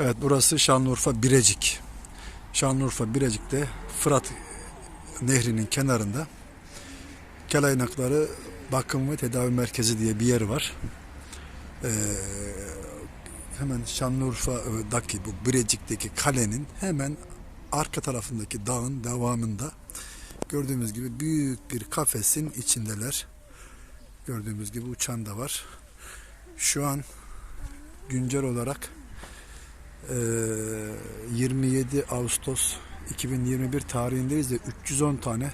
Evet burası Şanlıurfa Birecik. Şanlıurfa Birecik'te Fırat Nehri'nin kenarında Kelaynakları Bakım ve Tedavi Merkezi diye bir yer var. Ee, hemen Şanlıurfa'daki bu Birecik'teki kalenin hemen arka tarafındaki dağın devamında gördüğümüz gibi büyük bir kafesin içindeler. Gördüğümüz gibi uçan da var. Şu an güncel olarak 27 Ağustos 2021 tarihindeyiz de 310 tane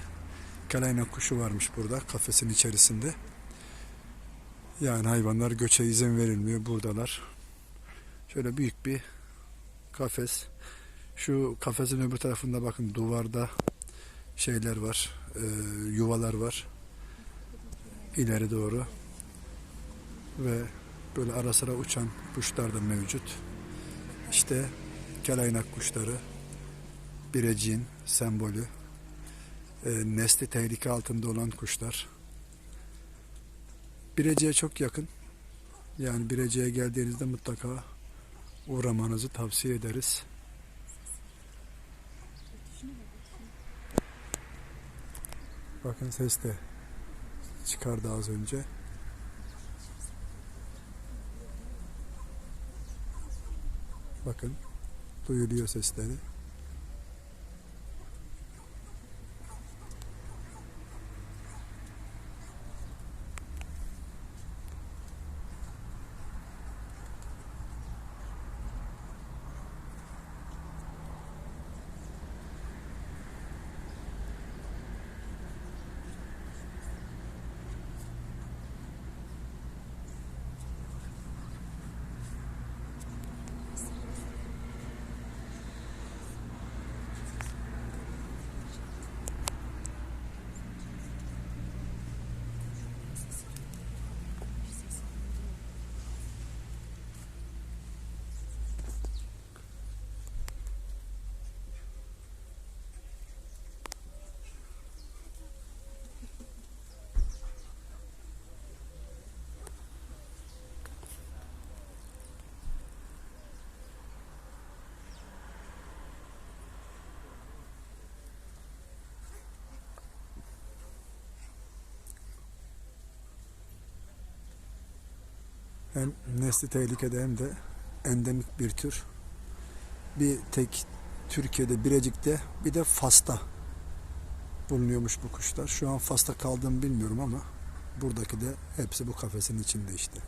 kalaynak kuşu varmış burada kafesin içerisinde. Yani hayvanlar göçe izin verilmiyor buradalar. Şöyle büyük bir kafes. Şu kafesin öbür tarafında bakın duvarda şeyler var, eee, yuvalar var. İleri doğru ve böyle ara sıra uçan kuşlar da mevcut. İşte kelaynak kuşları, bireciğin sembolü, e, nesli tehlike altında olan kuşlar. Bireciğe çok yakın. Yani Bireciğe geldiğinizde mutlaka uğramanızı tavsiye ederiz. Bakın ses de çıkardı az önce. Bakın duyuluyor sesleri. Hem nesli tehlikede hem de endemik bir tür. Bir tek Türkiye'de Birecik'te bir de Fas'ta bulunuyormuş bu kuşlar. Şu an Fas'ta kaldığımı bilmiyorum ama buradaki de hepsi bu kafesin içinde işte.